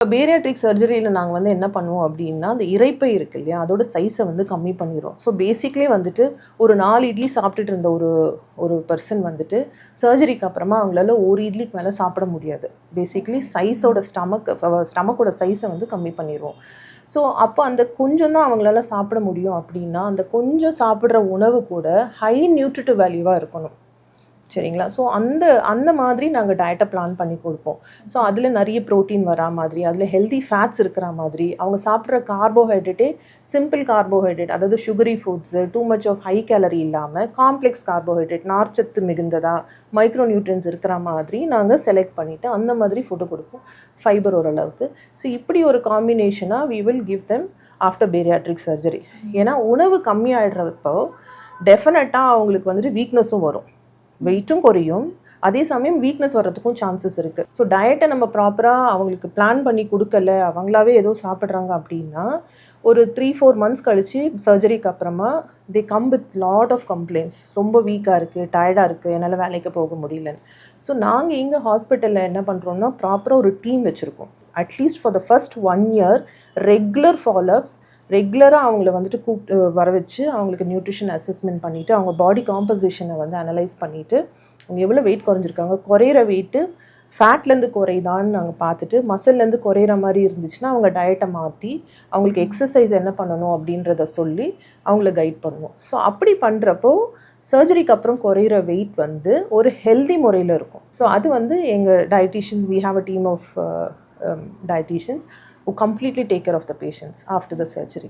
இப்போ பேரியாட்ரிக் சர்ஜரியில் நாங்கள் வந்து என்ன பண்ணுவோம் அப்படின்னா அந்த இறைப்பை இருக்கு இல்லையா? அதோட சைஸை வந்து கம்மி பண்ணிடுறோம். ஸோ பேசிக்லி வந்துட்டு ஒரு நாலு இட்லி சாப்பிட்டுட்டு இருந்த ஒரு ஒரு பர்சன் வந்துட்டு சர்ஜரிக்கு அப்புறமா அவங்களால ஒரு இட்லிக்கு மேலே சாப்பிட முடியாது. பேசிக்லி சைஸோட ஸ்டமக் ஸ்டமக்கோட சைஸை வந்து கம்மி பண்ணிடுவோம். ஸோ அப்போ அந்த கொஞ்சம் தான் அவங்களால சாப்பிட முடியும் அப்படின்னா அந்த கொஞ்சம் சாப்பிட்ற உணவு கூட ஹை நியூட்ரிட்டிவ் வேல்யூவாக இருக்கணும். சரிங்களா? ஸோ அந்த அந்த மாதிரி நாங்கள் டயட்டை பிளான் பண்ணி கொடுப்போம். ஸோ அதில் நிறைய ப்ரோட்டீன் வரா மாதிரி அதில் ஹெல்தி ஃபேட்ஸ் இருக்கிற மாதிரி அவங்க சாப்பிட்ற கார்போஹைட்ரேட்டே சிம்பிள் கார்போஹைட்ரேட் அதாவது sugary foods too much of high calorie இல்லாமல் காம்ப்ளெக்ஸ் கார்போஹைட்ரேட் நார்ச்சத்து மிகுந்ததா மைக்ரோ நியூட்ரியன்ஸ் இருக்கிற மாதிரி நாங்கள் செலக்ட் பண்ணிவிட்டு அந்த மாதிரி ஃபுட்டு கொடுப்போம். ஃபைபர் ஓரளவுக்கு. ஸோ இப்படி ஒரு காம்பினேஷனாக we will give them after bariatric surgery ஏன்னா உணவு கம்மியாகிடுறப்போ டெஃபினட்டாக அவங்களுக்கு வந்துட்டு வீக்னஸும் வரும். வெயிட்டும் குறையும். அதே சமயம் வீக்னஸ் வர்றதுக்கும் சான்சஸ் இருக்குது ஸோ டயட்டை நம்ம ப்ராப்பராக அவங்களுக்கு பிளான் பண்ணி கொடுக்கல அவங்களாவே ஏதோ சாப்பிட்றாங்க அப்படின்னா ஒரு த்ரீ ஃபோர் மந்த்ஸ் கழித்து சர்ஜரிக்கு அப்புறமா they come with lot of complaints ரொம்ப வீக்காக இருக்குது டயர்டாக இருக்குது என்னால் வேலைக்கு போக முடியலன்னு. ஸோ நாங்கள் இங்கே ஹாஸ்பிட்டலில் என்ன பண்ணுறோம்னா ப்ராப்பராக ஒரு டீம் வச்சுருக்கோம். At least for the first one year regular follow ups ரெகுலராக அவங்கள வந்துட்டு கூப்பிட்டு வர வச்சு அவங்களுக்கு நியூட்ரிஷன் அசஸ்மெண்ட் பண்ணிவிட்டு அவங்க பாடி காம்போசிஷனை வந்து அனலைஸ் பண்ணிவிட்டு அவங்க எவ்வளோ வெயிட் குறைஞ்சிருக்காங்க குறையிற வெயிட்டு ஃபேட்லேருந்து குறையுதான்னு நாங்கள் பார்த்துட்டு மசில்லேருந்து குறையிற மாதிரி இருந்துச்சுன்னா அவங்க டயட்டை மாற்றி அவங்களுக்கு எக்ஸசைஸ் என்ன பண்ணணும் அப்படின்றத சொல்லி அவங்கள கைட் பண்ணுவோம். ஸோ அப்படி பண்ணுறப்போ சர்ஜரிக்கு அப்புறம் குறையிற வெயிட் வந்து ஒரு ஹெல்தி முறையில் இருக்கும். ஸோ அது வந்து எங்கள் dietitians we have a team of dietitians who completely take care of the patients after the surgery.